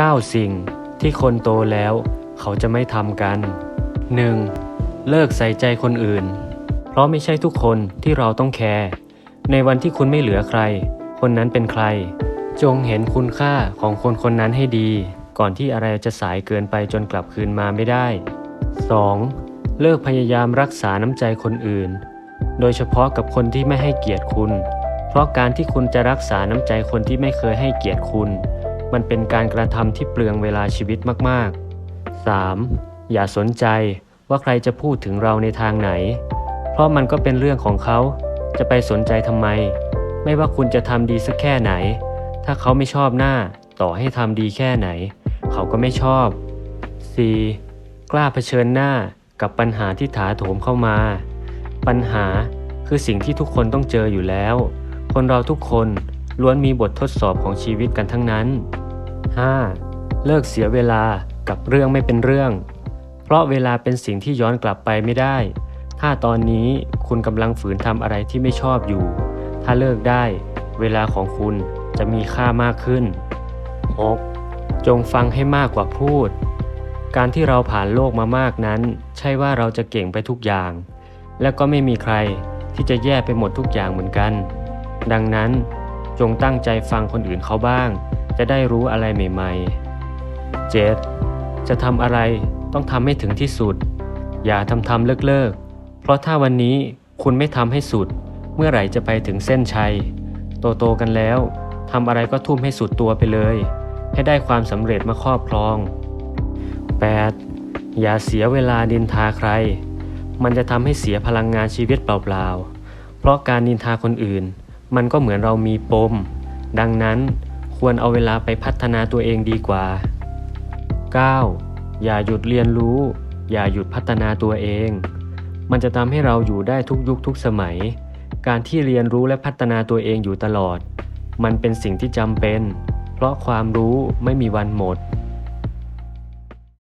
9 สิ่งที่คนโตแล้วเขาจะไม่ทำกัน 1. เลิกใส่ใจคนอื่น เพราะไม่ใช่ทุกคนที่เราต้องแคร์ในวันที่คุณไม่เหลือใคร คนนั้นเป็นใคร จงเห็นคุณค่าของคนคนนั้นให้ดี ก่อนที่อะไรจะสายเกินไปจนกลับคืนมาไม่ได้ 2. เลิกพยายามรักษาน้ำใจคนอื่น โดยเฉพาะกับคนที่ไม่ให้เกียรติคุณ เพราะการที่คุณจะรักษาน้ำใจคนที่ไม่เคยให้เกียรติคุณ มันเป็นการกระทำที่เปลืองเวลาชีวิตมากๆ 3. อย่าสนใจว่าใครจะพูดถึงเราในทางไหน เพราะมันก็เป็นเรื่องของเขา จะไปสนใจทำไม ไม่ว่าคุณจะทำดีสักแค่ไหน ถ้าเขาไม่ชอบหน้า ต่อให้ทำดีแค่ไหน เขาก็ไม่ชอบ 4. กล้าเผชิญหน้ากับปัญหาที่ถาโถมเข้ามา ปัญหาคือสิ่งที่ทุกคนต้องเจออยู่แล้ว คนเราทุกคนล้วนมีบททดสอบของชีวิตกันทั้งนั้น 5. เลิกเสียเวลากับเรื่องไม่เป็นเรื่อง เพราะเวลาเป็นสิ่งที่ย้อนกลับไปไม่ได้ ถ้าตอนนี้คุณกำลังฝืนทำอะไรที่ไม่ชอบอยู่ ถ้าเลิกได้ เวลาของคุณจะมีค่ามากขึ้น 6. จงฟังให้มากกว่าพูด การที่เราผ่านโลกมามากนั้น ใช่ว่าเราจะเก่งไปทุกอย่าง และก็ไม่มีใครที่จะแย่ไปหมดทุกอย่างเหมือนกัน ดังนั้นจงตั้งใจฟังคนอื่นเขาบ้าง จะได้รู้อะไรใหม่ๆ 7. จะทำอะไรต้องทำให้ถึงที่สุด อย่าทำทำเลิกเลิกเพราะถ้าวันนี้คุณไม่ทำให้สุด เมื่อไหร่จะไปถึงเส้นชัย โตโตกันแล้วทำอะไรก็ทุ่มให้สุดตัวไปเลย ให้ได้ความสำเร็จมาครอบครอง 8. อย่าเสียเวลาดินทาใคร มันจะทำให้เสียพลังงานชีวิตเปล่าๆ เพราะการนินทาคนอื่น มันก็เหมือนเรามีปม ดังนั้น ควรเอาเวลาไปพัฒนาตัวเองดีกว่า 9. อย่าหยุดเรียนรู้ อย่าหยุดพัฒนาตัวเอง มันจะทำให้เราอยู่ได้ทุกยุคทุกสมัย การที่เรียนรู้และพัฒนาตัวเองอยู่ตลอด มันเป็นสิ่งที่จำเป็น เพราะความรู้ไม่มีวันหมด